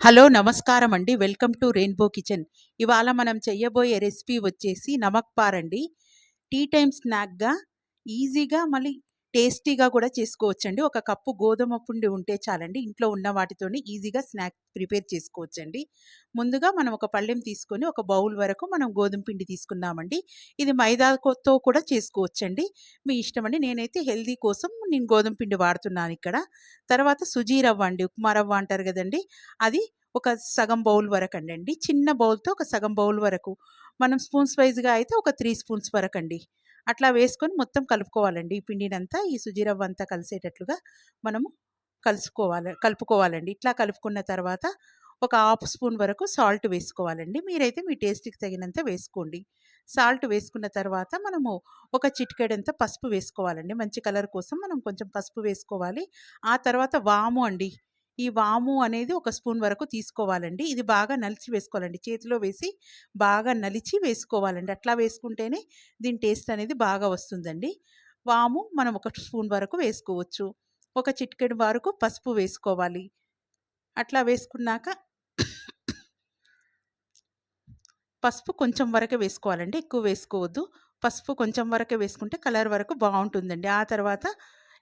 Hello నమస్కారం అండి welcome to rainbow kitchen. ఇవాళ మనం చేయబోయే రెసిపీ వచ్చేసి నమక్పార్ అండి టీ టైమ్ స్నాక్గా ఈజీగా మళ్ళీ టేస్టీగా కూడా చేసుకోవచ్చండి. ఒక కప్పు గోధుమ పిండి ఉంటే చాలండి. ఇంట్లో ఉన్న వాటితోనే ఈజీగా స్నాక్ ప్రిపేర్ చేసుకోవచ్చండి. ముందుగా మనం ఒక పళ్ళెం తీసుకొని ఒక బౌల్ వరకు మనం గోధుమ పిండి తీసుకున్నామండి ఇది మైదాతో కూడా చేసుకోవచ్చండి. మీ ఇష్టం అండి నేనైతే హెల్దీ కోసం నేను గోధుమ పిండి వాడుతున్నాను ఇక్కడ. తర్వాత సుజీ రవ్వ అండి. ఉప్మా రవ్వ అంటారు కదండి. అది ఒక సగం బౌల్ వరకు అండి చిన్న బౌల్తో ఒక సగం బౌల్ వరకు. మనం స్పూన్స్ వైజ్గా అయితే ఒక త్రీ స్పూన్స్ వరకు అండి అట్లా వేసుకొని మొత్తం కలుపుకోవాలండి. ఈ పిండినంతా ఈ సుజీ రవ్వ అంతా కలిసేటట్లుగా మనము కలుసుకోవాలి కలుపుకోవాలండి. ఇట్లా కలుపుకున్న తర్వాత ఒక హాఫ్ స్పూన్ వరకు సాల్ట్ వేసుకోవాలండి. మీరైతే మీ టేస్ట్కి తగినంత వేసుకోండి. సాల్ట్ వేసుకున్న తర్వాత మనము ఒక చిటికెడంత పసుపు వేసుకోవాలండి. మంచి కలర్ కోసం మనం కొంచెం పసుపు వేసుకోవాలి. ఆ తర్వాత వాము అండి. ఈ వాము అనేది ఒక స్పూన్ వరకు తీసుకోవాలండి. ఇది బాగా నలిచి వేసుకోవాలండి. చేతిలో వేసి బాగా నలిచి వేసుకోవాలండి. అట్లా వేసుకుంటేనే దీని టేస్ట్ అనేది బాగా వస్తుందండి. వాము మనం ఒక స్పూన్ వరకు వేసుకోవచ్చు. ఒక చిటికెడు వరకు పసుపు వేసుకోవాలి. అట్లా వేసుకున్నాక పసుపు కొంచెం వరకే వేసుకోవాలండి. ఎక్కువ వేసుకోవద్దు. పసుపు కొంచెం వరకే వేసుకుంటే కలర్ వరకు బాగుంటుందండి. ఆ తర్వాత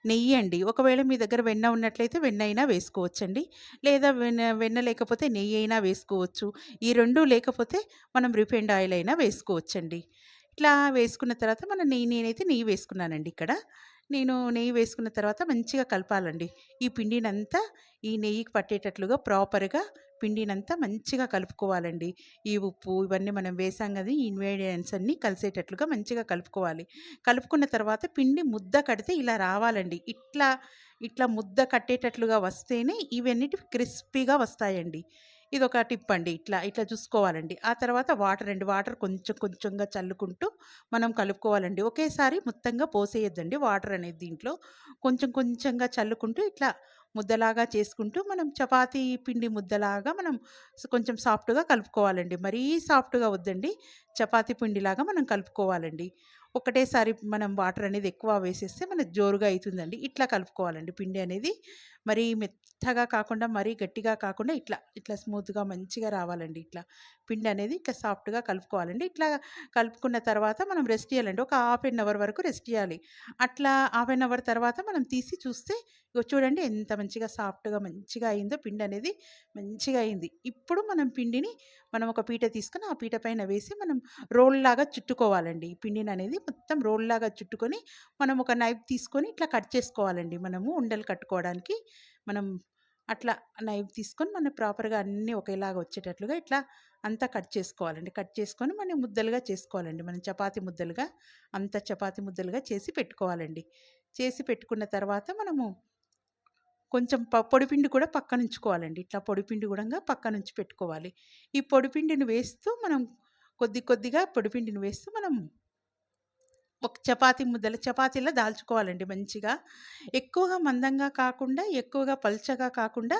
నెయ్యి అండి. ఒకవేళ మీ దగ్గర వెన్న ఉన్నట్లయితే వెన్న అయినా వేసుకోవచ్చండి. లేదా వెన్న వెన్న లేకపోతే నెయ్యి అయినా వేసుకోవచ్చు. ఈ రెండు లేకపోతే మనం రిఫైండ్ ఆయిల్ అయినా వేసుకోవచ్చండి. ఇట్లా వేసుకున్న తర్వాత మన నెయ్యి నేనైతే నెయ్యి వేసుకున్నానండి ఇక్కడ. నేను నెయ్యి వేసుకున్న తర్వాత మంచిగా కలపాలండి. ఈ పిండినంతా ఈ నెయ్యికి పట్టేటట్లుగా ప్రాపర్గా పిండినంతా మంచిగా కలుపుకోవాలండి. ఈ ఉప్పు ఇవన్నీ మనం వేసాం కదా ఈ ఇంగ్రీడియంట్స్ అన్నీ కలిసేటట్లుగా మంచిగా కలుపుకోవాలి. కలుపుకున్న తర్వాత పిండి ముద్ద కడితే ఇలా రావాలండి. ఇట్లా ఇట్లా ముద్ద కట్టేటట్లుగా వస్తేనే ఇవన్నిటి క్రిస్పీగా వస్తాయండి. ఇది ఒక టిప్ అండి. ఇట్లా ఇట్లా చూసుకోవాలండి. ఆ తర్వాత వాటర్ అండి. వాటర్ కొంచెం కొంచెంగా చల్లుకుంటూ మనం కలుపుకోవాలండి. ఒకేసారి మొత్తంగా పోసేయొద్దండి. వాటర్ అనేది దీంట్లో కొంచెం కొంచెంగా చల్లుకుంటూ ఇట్లా ముద్దలాగా చేసుకుంటూ మనం చపాతీ పిండి ముద్దలాగా మనం కొంచెం సాఫ్ట్గా కలుపుకోవాలండి. మరీ సాఫ్ట్గా వద్దండి. చపాతీ పిండిలాగా మనం కలుపుకోవాలండి. ఒకటేసారి మనం వాటర్ అనేది ఎక్కువ వేసేస్తే మనకు జోరుగా అవుతుందండి ఇట్లా కలుపుకోవాలండి. పిండి అనేది మరీ మెత్తగా కాకుండా మరీ గట్టిగా కాకుండా ఇట్లా ఇట్లా స్మూత్గా మంచిగా రావాలండి ఇట్లా. పిండి అనేది ఇట్లా సాఫ్ట్గా కలుపుకోవాలండి. ఇట్లా కలుపుకున్న తర్వాత మనం రెస్ట్ చేయాలండి. ఒక హాఫ్ ఎన్ అవర్ వరకు రెస్ట్ చేయాలి. అట్లా హాఫ్ ఎన్ అవర్ తర్వాత మనం తీసి చూస్తే చూడండి ఎంత మంచిగా సాఫ్ట్గా మంచిగా అయిందో పిండి అనేది మంచిగా అయింది. ఇప్పుడు మనం పిండిని మనం ఒక పీట తీసుకుని ఆ పీట పైన వేసి మనం రోల్ లాగా చుట్టుకోవాలండి. పిండిని అనేది మొత్తం రోల్ లాగా చుట్టుకొని మనం ఒక నైఫ్ తీసుకొని ఇట్లా కట్ చేసుకోవాలండి మనము ఉండలు కట్టుకోవడానికి. మనం అట్లా నైఫ్ తీసుకొని మనం ప్రాపర్గా అన్నీ ఒకేలాగా వచ్చేటట్లుగా ఇట్లా అంతా కట్ చేసుకోవాలండి. కట్ చేసుకొని మనం ముద్దలుగా చేసుకోవాలండి. మనం చపాతి ముద్దలుగా అంత చపాతి ముద్దలుగా చేసి పెట్టుకోవాలండి. చేసి పెట్టుకున్న తర్వాత మనము కొంచెం ప పొడిపిండి కూడా పక్కన ఉంచుకోవాలండి ఇట్లా పొడిపిండి కూడా పక్కన ఉంచి పెట్టుకోవాలి. ఈ పొడిపిండిని వేస్తూ మనం కొద్ది కొద్దిగా పొడిపిండిని వేస్తూ మనం ఒక చపాతీ ముద్దలు చపాతీలా దాల్చుకోవాలండి మంచిగా. ఎక్కువగా మందంగా కాకుండా ఎక్కువగా పలుచగా కాకుండా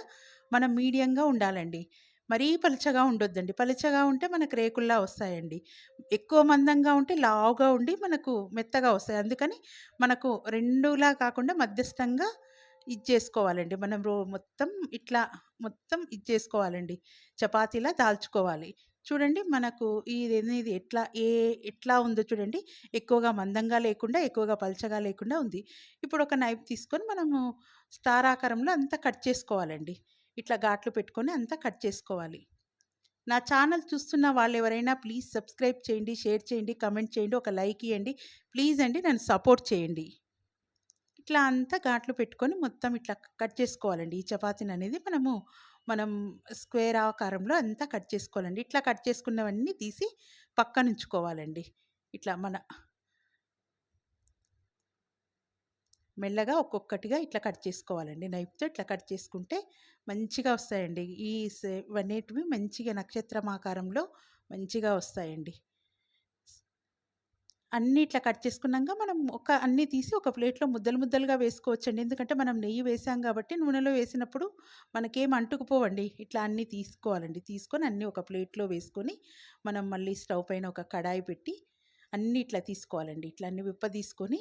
మనం మీడియంగా ఉండాలండి. మరీ పలుచగా ఉండొద్దండి. పలుచగా ఉంటే మనకు రేకుల్లా వస్తాయండి. ఎక్కువ మందంగా ఉంటే లావుగా ఉండి మనకు మెత్తగా వస్తాయి. అందుకని మనకు రెండులా కాకుండా మధ్యస్థంగా ఇది చేసుకోవాలండి మనం రో మొత్తం ఇట్లా మొత్తం ఇది చేసుకోవాలండి చపాతీలా దాల్చుకోవాలి. చూడండి మనకు ఇది ఇది ఎట్లా ఏ ఎట్లా ఉందో చూడండి. ఎక్కువగా మందంగా లేకుండా ఎక్కువగా పల్చగా లేకుండా ఉంది. ఇప్పుడు ఒక నైఫ్ తీసుకొని మనము స్టార్ ఆకారంలో అంతా కట్ చేసుకోవాలండి. ఇట్లా ఘాట్లు పెట్టుకొని అంతా కట్ చేసుకోవాలి. నా ఛానల్ చూస్తున్న వాళ్ళు ఎవరైనా ప్లీజ్ సబ్స్క్రైబ్ చేయండి షేర్ చేయండి కమెంట్ చేయండి ఒక లైక్ ఇవ్వండి ప్లీజ్ అండి నన్ను సపోర్ట్ చేయండి. ఇట్లా అంతా ఘాట్లు పెట్టుకొని మొత్తం ఇట్లా కట్ చేసుకోవాలండి. ఈ చపాతీని అనేది మనము మనం స్క్వేర్ ఆకారంలో అంతా కట్ చేసుకోవాలండి. ఇట్లా కట్ చేసుకున్నవన్నీ తీసి పక్కన ఉంచుకోవాలండి ఇట్లా మన మెల్లగా ఒక్కొక్కటిగా ఇట్లా కట్ చేసుకోవాలండి. నైఫ్తో ఇట్లా కట్ చేసుకుంటే మంచిగా వస్తాయండి. ఈ సే- ఇవన్నిటివి మంచిగా నక్షత్రం ఆకారంలో మంచిగా వస్తాయండి. అన్నీ ఇట్లా కట్ చేసుకున్నాక మనం ఒక అన్నీ తీసి ఒక ప్లేట్లో ముద్దలు ముద్దలుగా వేసుకోవచ్చండి ఎందుకంటే మనం నెయ్యి వేసాం కాబట్టి నూనెలో వేసినప్పుడు మనకేం అంటుకుపోవండి ఇట్లా అన్నీ తీసుకోవాలండి తీసుకొని అన్నీ ఒక ప్లేట్లో వేసుకొని మనం మళ్ళీ స్టవ్ పైన ఒక కడాయి పెట్టి అన్నీ ఇట్లా తీసుకోవాలండి ఇట్లా అన్ని విప్ప తీసుకొని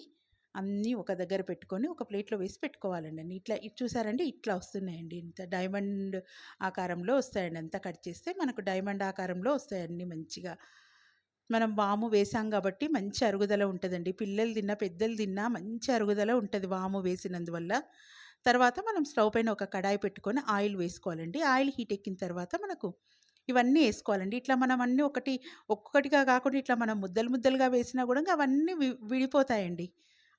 అన్నీ ఒక దగ్గర పెట్టుకొని ఒక ప్లేట్‌లో వేసి పెట్టుకోవాలండి అన్నీ. ఇట్లా ఇది చూసారండి ఇట్లా వస్తున్నాయండి. ఇంత డైమండ్ ఆకారంలో వస్తాయండి. అంతా కట్ చేస్తే మనకు డైమండ్ ఆకారంలో వస్తాయి అన్నీ మంచిగా. మనం వాము వేసాం కాబట్టి మంచి అరుగుదల ఉంటుందండి పిల్లలు తిన్నా, పెద్దలు తిన్నా మంచి అరుగుదల ఉంటుంది వాము వేసినందువల్ల. తర్వాత మనం స్టవ్ పైన ఒక కడాయి పెట్టుకొని ఆయిల్ వేసుకోవాలండి. ఆయిల్ హీట్ ఎక్కిన తర్వాత మనకు ఇవన్నీ వేసుకోవాలండి ఇట్లా మనం అన్నీ ఒకటి ఒక్కొక్కటిగా కాకుండా ఇట్లా మనం ముద్దలు ముద్దలుగా వేసినా కూడా అవన్నీ వి విడిపోతాయండి.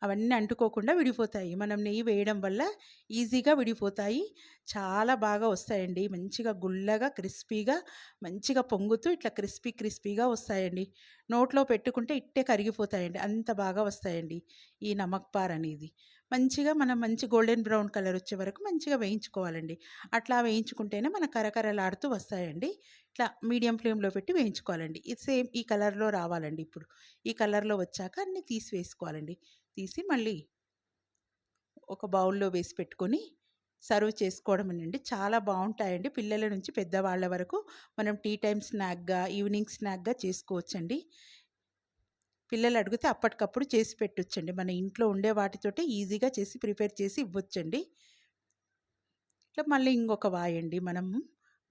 అవన్నీ అంటుకోకుండా విడిపోతాయి. మనం నెయ్యి వేయడం వల్ల ఈజీగా విడిపోతాయి. చాలా బాగా వస్తాయండి. మంచిగా గుల్లగా, క్రిస్పీగా మంచిగా పొంగుతూ ఇట్లా క్రిస్పీ క్రిస్పీగా వస్తాయండి. నోట్లో పెట్టుకుంటే ఇట్టే కరిగిపోతాయండి. అంత బాగా వస్తాయండి ఈ నమక్పార్ అనేది. మంచిగా మనం మంచి గోల్డెన్ బ్రౌన్ కలర్ వచ్చే వరకు మంచిగా వేయించుకోవాలండి. అట్లా వేయించుకుంటేనే మన కరకరలాడుతూ వస్తాయండి. ఇట్లా మీడియం ఫ్లేమ్‌లో పెట్టి వేయించుకోవాలండి. ఇది సేమ్ ఈ కలర్‌లో రావాలండి ఇప్పుడు. ఈ కలర్‌లో వచ్చాక అన్నీ తీసి వేసుకోవాలండి. తీసి మళ్ళీ ఒక బౌల్‌లో వేసి పెట్టుకొని సర్వ్ చేసుకోవడమేనండి. చాలా బాగుంటాయండి పిల్లల నుంచి పెద్దవాళ్ళ వరకు మనం టీ టైమ్ స్నాక్‌గా, ఈవినింగ్ స్నాక్‌గా చేసుకోవచ్చండి. పిల్లలు అడిగితే అప్పటికప్పుడు చేసి పెట్టొచ్చండి. మన ఇంట్లో ఉండే వాటితోటే ఈజీగా చేసి ప్రిపేర్ చేసి ఇవ్వచ్చండి ఇట్లా మళ్ళీ ఇంకొక వాయండి మనం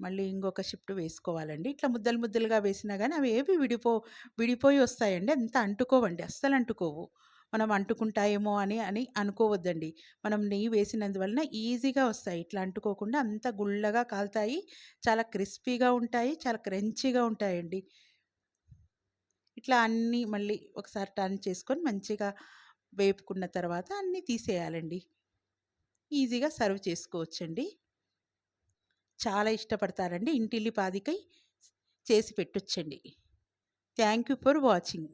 మళ్ళీ ఇంకొక షిఫ్ట్ వేసుకోవాలండి. ఇట్లా ముద్దలు ముద్దలుగా వేసినా కానీ ఏవి విడిపో విడిపోయి వస్తాయండి. అంత అంటుకోవండి. అస్సలు అంటుకోవు. మనం అంటుకుంటాయేమో అని అని అనుకోవద్దండి. మనం నెయ్యి వేసినందువలన ఈజీగా వస్తాయి. ఇట్లా అంటుకోకుండా అంత గుల్లగా కాలుతాయి. చాలా క్రిస్పీగా ఉంటాయి. చాలా క్రంచీగా ఉంటాయండి. ఇట్లా అన్నీ మళ్ళీ ఒకసారి టర్న్ చేసుకొని మంచిగా వేపుకున్న తర్వాత అన్నీ తీసేయాలండి. ఈజీగా సర్వ్ చేసుకోవచ్చండి. చాలా ఇష్టపడతారండి. ఇంటిల్లి పాదికై చేసి పెట్టొచ్చండి. Thank you for watching.